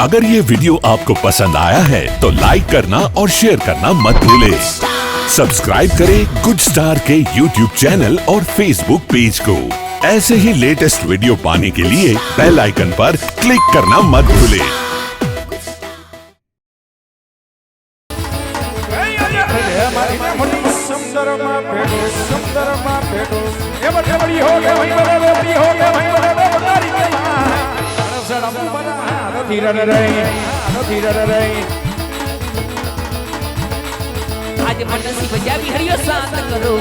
अगर ये वीडियो आपको पसंद आया है तो लाइक करना और शेयर करना मत भूले। सब्सक्राइब करें गुड स्टार के यूट्यूब चैनल और फेसबुक पेज को। ऐसे ही लेटेस्ट वीडियो पाने के लिए बेल आइकन पर क्लिक करना मत भूले। નથી રડરઈ નથી રડરઈ આજ મનસી બજાવી હરિયો સાત કરો.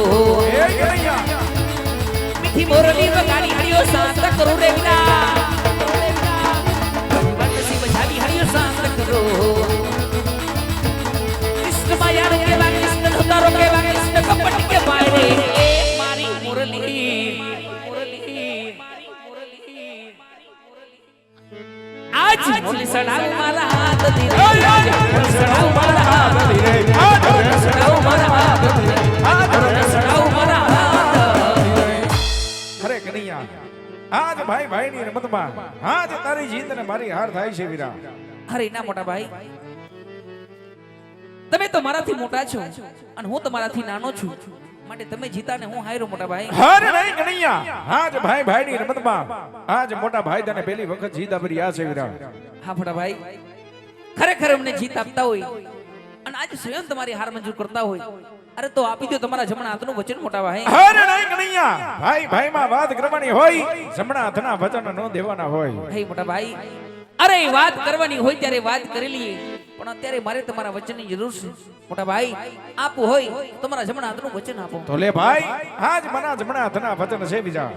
મીઠી મોરલી વગાડી હરિયો સાત કરો રે વિના. મનસી બજાવી હરિયો સાત કરો. કૃષ્ણ માયા કૃષ્ણ કૃષ્ણ કપટ કે મારી મોરલી. મુરલી સડાવ મારા હાથ ધીરે સડાવ મારા હાથ ધીરે સડાવ મારા હાથ ધીરે સડાવ મારા આજ ભાઈ ભાઈ ની રમતમાં, આજ તારી જીત ને મારી હાર થાય છે વીરા. અરે, ના મોટા ભાઈ. તમે તો મારાથી મોટા છો અને હું તમારાથી નાનો છું. માટે તમે જીતા ને હું હાર્યો મોટા ભાઈ? હાર નહીં કનૈયા આજ ભાઈ ભાઈ ની રમતમાં આજ મોટા ભાઈ તને પહેલી વખત જીત આપી આ છે વીરા હા મોટા ભાઈ. ખરેખર અમને જીત આપતા હોય અને આજે સ્વયં તમારી હાર મંજૂર કરતા હોય. અરે તો આપી દો તમારા જમણા હાથનું વચન મોટા ભાઈ. હાર નહીં કનૈયા ભાઈ ભાઈ માં વાત કરવાની હોય જમણા હાથના વચન ન દેવાના હોય. હે મોટા ભાઈ. અરે વાત કરવાની હોય ત્યારે વાત કરી લઈએ પણ અત્યારે મારે તમારા વચનની જરૂર છે. મોટા ભાઈ આપવું હોય તમારા જમણા હાથનું વચન આપો. તો લે ભાઈ હા જ મના જમણા હાથના વચન છે બીજા.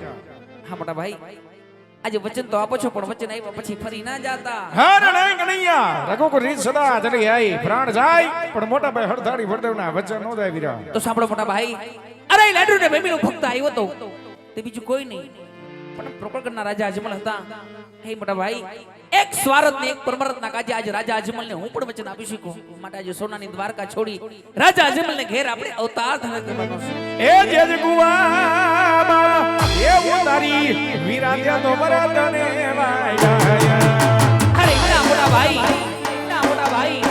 હા મોટા ભાઈ આજે વચન તો આપો છો પણ વચન આવ્યા પછી ફરી ના જાતા. હાર નહીં રઘુ કો રીત સદા ચલી આઈ પ્રાણ જાય પણ મોટા ભાઈ હળધારી વરદેવના વચન નો જાય વીરા તો સાંભળો મોટા ભાઈ અરે લાડુ ને બેબીનો ભક્ત આવ્યો તો. તે બીજું કોઈ નહીં. પણ પ્રકળના રાજા અજમલ હતા. હે મોટા ભાઈ એક સ્વાર્થ ને એક પરમરત ના કાજે આજે રાજા અજમલ ને હું પણ વચન આપી શકું? માટે આજે સોનાની દ્વારકા છોડી રાજા અજમલ ને ઘેર આપણે અવતાર ધારણ કરવાનો છે. એ જે જ ગુવામાં એ ઉતારી વીરા ત્યાં તો મરા તને વાયા. અરે ના મોટા ભાઈ ના મોટા ભાઈ.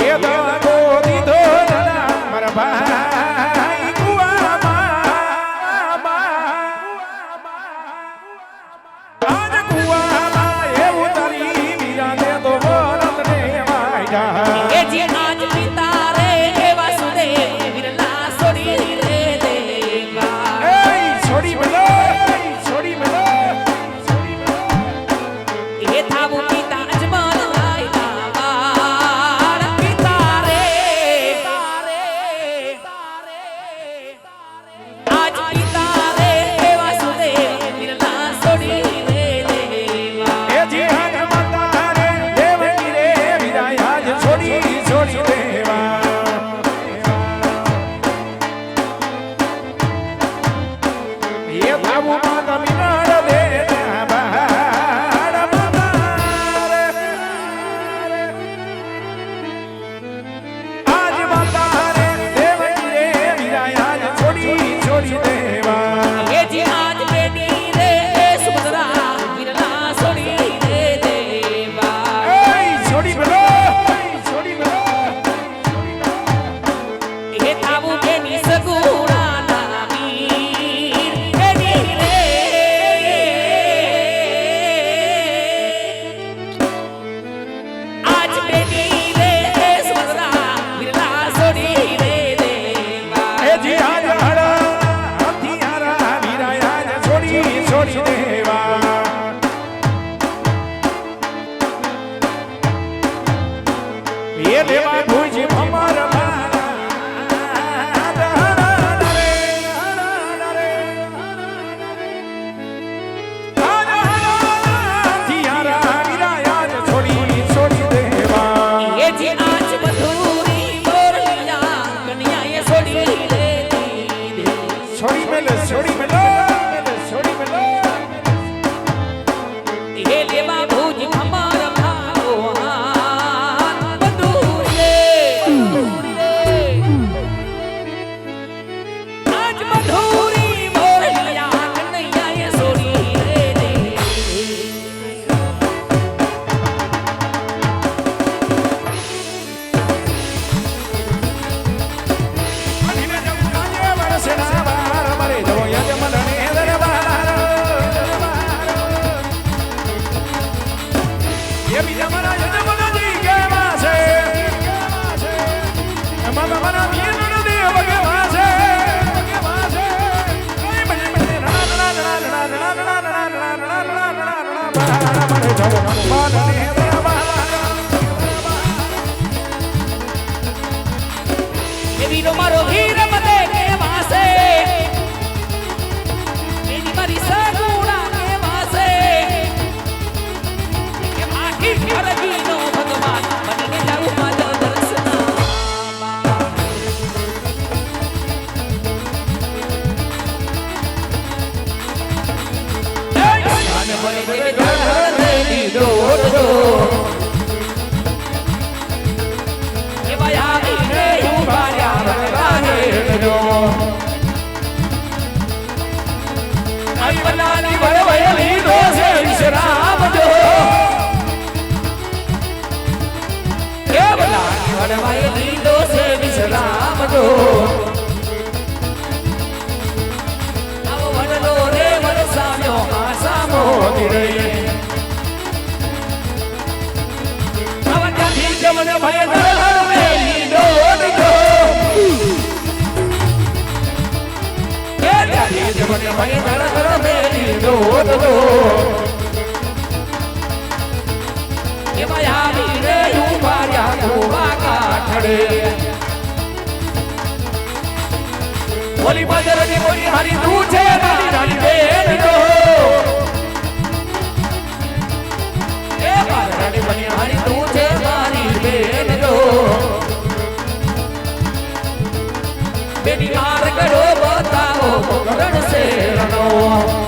એ દાગો દીધો મારા ભાઈ. Bond જમાઈ દીધો છે વિશ્રામ જો. આવો વડલો રે વરસાવ્યો આ સામો દિરઈએ નવજાથી જમન ભય દરહર મેલી દોડ દો નવજાથી જમન ભય દરહર મેલી દોડ દો એમાં યાદ બોલી બદરની બોલી હરી તું છે, મારી રાણી બેન તો. એ રાની બની હરી તું છે, મારી બેન તો. બેની માર કરો બતાવો ગણ સે રનો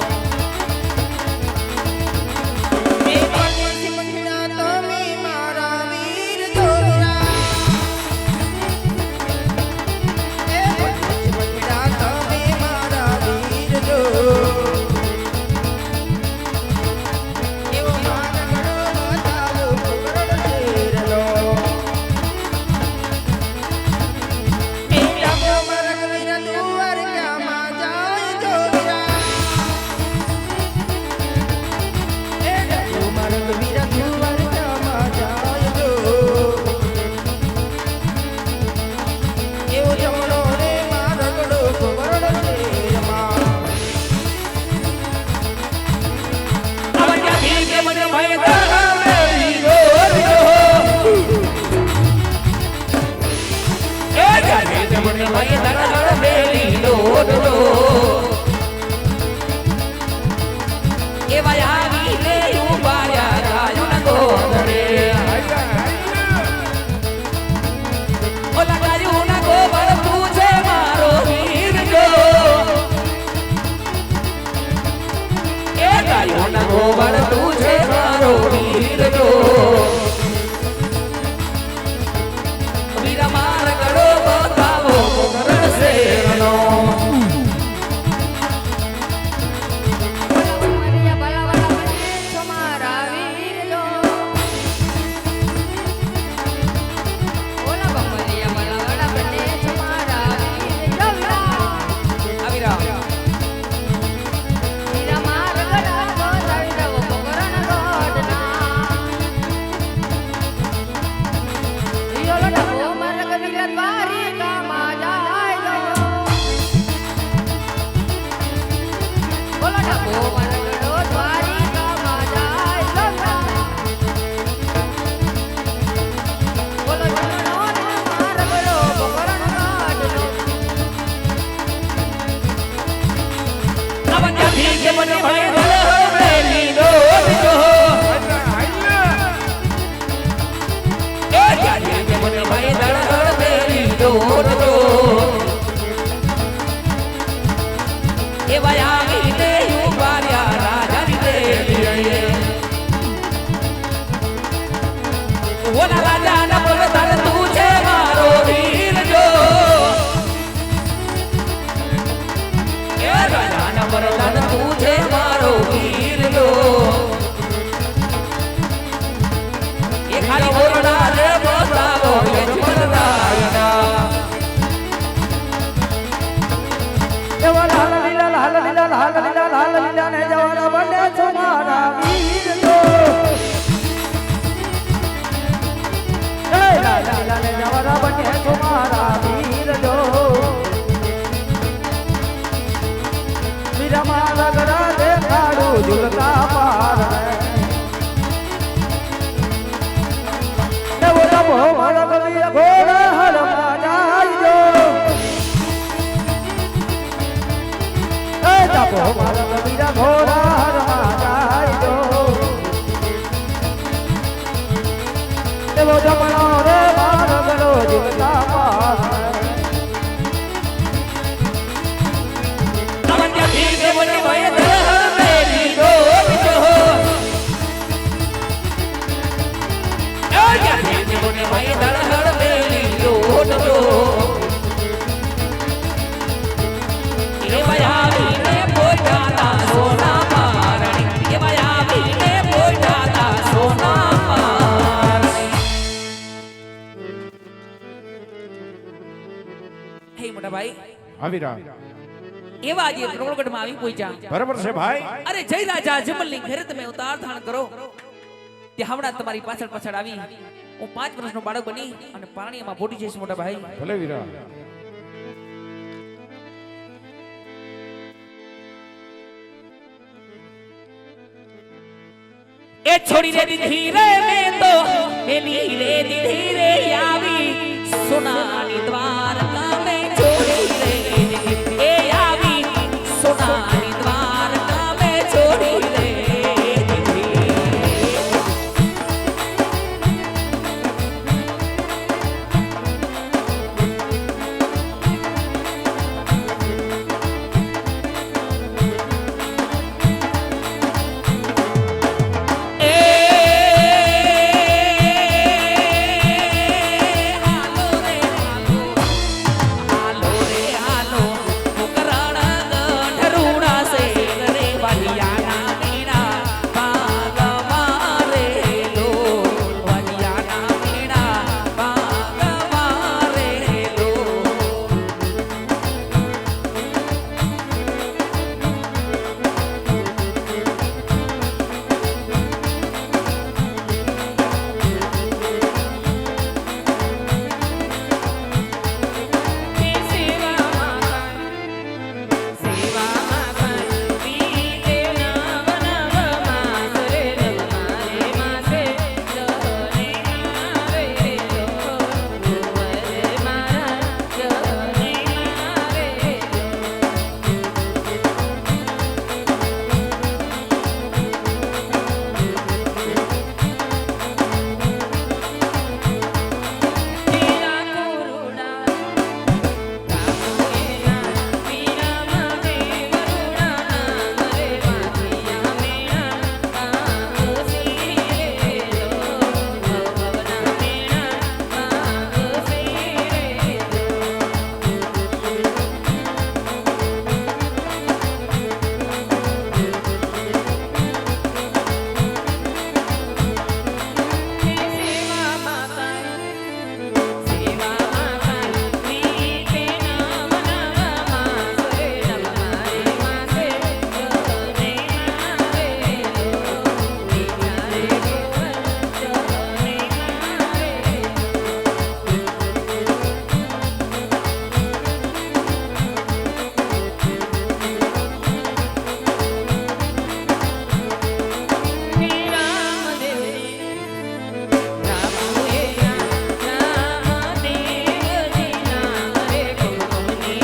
વનમય ધરણ મારો વીર જો તું છે મારો વીર જો વરદાન તું છે મારો વીરલો. એ ખાલી ઓરડા રે બોલાવો લક્ષ્મણરાયના એવા લાલ લીલા લાલ લીલા લાલ લીલા લાલ લીલા ને જવાના બને છો મારા વીરલો લાલ, લીલા ને જવાના બને છો મારા ગયો જમણો રે માર ગયો જીવતા પાસ તમને ભીગે મને ભય ધર મેરી ડોબ જો એ ભીગે મને ભય ધર આવી રહ્યા એવા જે પ્રબળગઢમાં આવી પહોંચ્યા. બરાબર છે ભાઈ. અરે જય રાજા જમલની ઘરે તમે ઉતાર ધાણ કરો. તે હમણાં તમારી પાછળ પાછળ આવી. હું પાંચ વર્ષનો બાળક બની અને પાણીમાં બોટી જઈશ મોટા ભાઈ. ભલે વીરા. એ છોડી રે ધીરે મેં તો એની રે ધીરે આવી સોનાની દ્વાર.